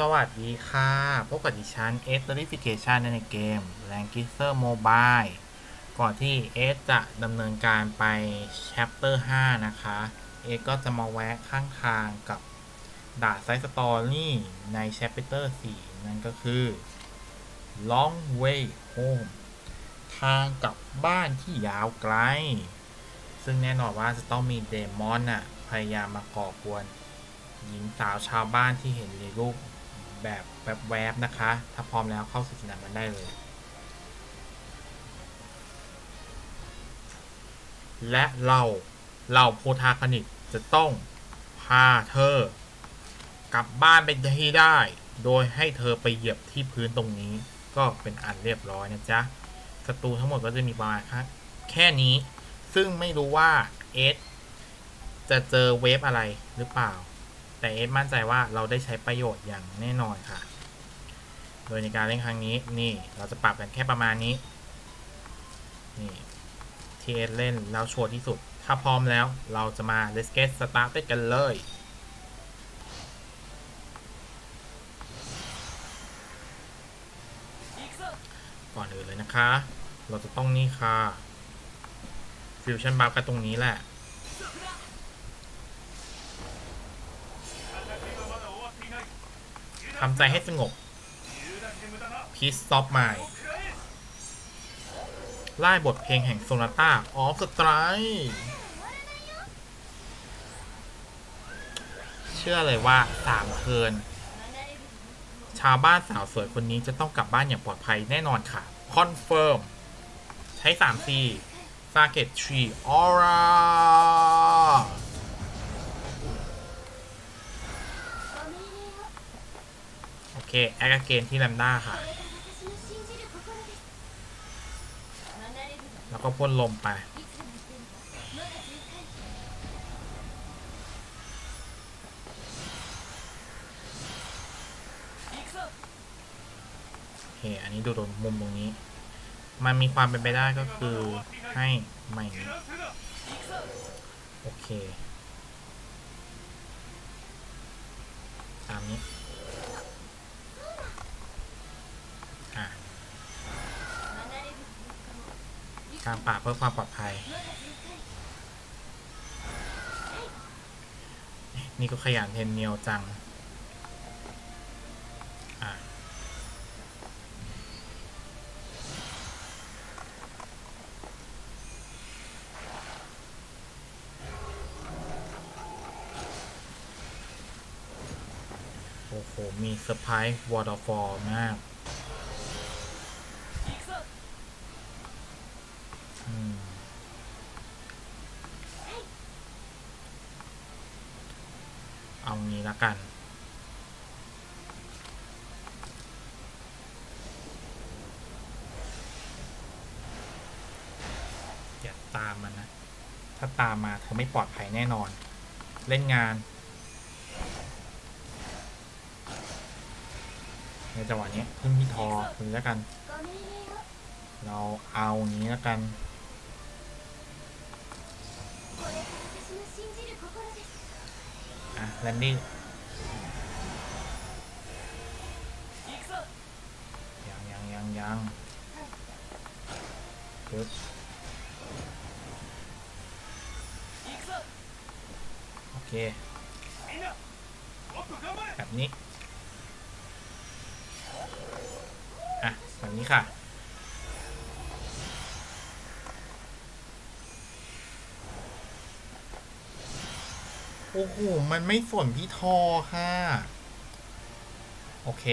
สวัสดีค่ะ พบกับดิฉันเอส n ริฟิเคชันในเกม r a n k i s e r Mobile ก่อนที่เอสจะดำเนินการไป Chapter 5 นะคะ เอสก็จะมาแวะข้างทางกับด่าไซส์สตอรี่ใน Chapter 4 นั่นก็คือ Long Way Home ทางกลับบ้านที่ยาวไกล ซึ่งแน่นอนว่าจะต้องมีเดมอนน่ะพยายามมาก่อกวนหญิงสาวชาวบ้านที่เห็นในรูป แบบแวบนะคะ ถ้าพร้อมแล้วเข้าสู่สนามกันได้เลย และเราเราโพธาคณิตจะต้องพาเธอ กลับบ้านไปที่ได้ โดยให้เธอไปเหยียบที่พื้นตรงนี้ ก็เป็นอันเรียบร้อยนะจ๊ะศัตรูทั้งหมดก็จะมีประมาณแค่นี้ ซึ่งไม่รู้ว่าเอสจะเจอเวฟอะไรหรือเปล่า แต่เอสมั่นใจว่าเราได้ใช้ประโยชน์อย่างแน่นอนค่ะ โดยในการเล่นครั้งนี้นี่เราจะปรับกันแค่ประมาณนี้นี่ที่เอสเล่นแล้วชัวร์ที่สุด ถ้าพร้อมแล้วเราจะมา let's get started กันเลยก่อนอื่นเลยนะคะ เราจะต้องนี่ค่ะ ฟิวชั่นบัฟกันตรงนี้แหละ ทำใจให้สงบ Peace Stop My ไล่บทเพลงแห่งโซนาต้าออฟสไตรเชื่อเลยว่าสามเทิร์นชาวบ้านสาวสวยคนนี้จะต้องกลับบ้านอย่างปลอดภัยแน่นอนค่ะ คอนเฟิร์ม ใช้ 3C Target Tree Aura โอเค แอคเกนที่แลมด้าค่ะ แล้วก็พ่นลมไป โอเค อันนี้ดูตรงมุมตรงนี้ มันมีความเป็นไปได้ก็คือให้ใหม่โอเค ตามนี้ การป่าเพื่อความปลอดภัย นี่ก็ขยันเทนเนียวจังโอ้โห มีเซอร์ไพรส์วอเตอร์ฟอลมาก อืม เอางี้ละกัน อย่าตามมันนะ ถ้าตามมาเธอไม่ปลอดภัยแน่นอน เล่นงานในจังหวะนี้พึ่งที่ทอพึ่งแล้วกัน เราเอาอย่างนี้แล้วกัน อะแลนดิ้งยังยังยังยังปึ๊บโอเค แบบนี้ อะ แบบนี้ค่ะ โอ้โห มันไม่สนพี่ทอค่ะ โอเค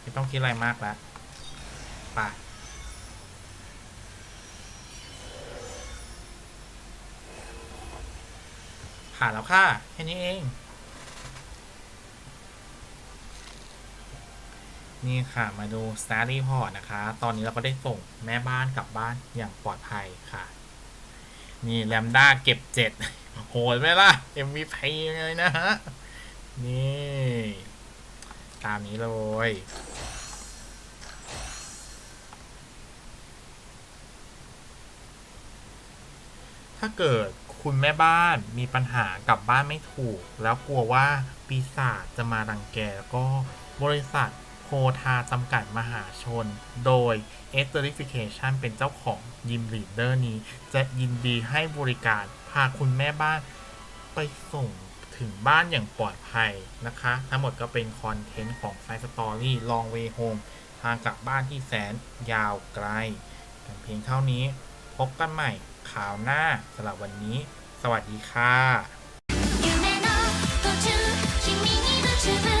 ไม่ต้องคิดอะไรมากแล้วไปผ่านแล้วค่ะ แค่นี้เอง นี่ค่ะมาดู Star Report นะคะ ตอนนี้เราก็ได้ส่งแม่บ้านกลับบ้านอย่างปลอดภัยค่ะ นี่แลมด้าเก็บเจ็ดโหดไหมล่ะ MVP เลยนะฮะ นี่ ตามนี้เลยถ้าเกิดคุณแม่บ้านมีปัญหากลับบ้านไม่ถูก แล้วกลัวว่าปีศาจจะมารังแกแล้วก็บริษัท โพธาจำกัดมหาชน โดยเอสเตอร์ฟิเคชันเป็นเจ้าของยิมลีดเดอร์นี้ จะยินดีให้บริการพาคุณแม่บ้านไปส่งถึงบ้านอย่างปลอดภัยนะคะ ทั้งหมดก็เป็นคอนเทนต์ของไซส์สตอรี่ลองเว y Home ทางกลับบ้านที่แสนยาวไกลเพียงเท่านี้ พบกันใหม่ข่าวหน้าสำหรับวันนี้ สวัสดีค่ะ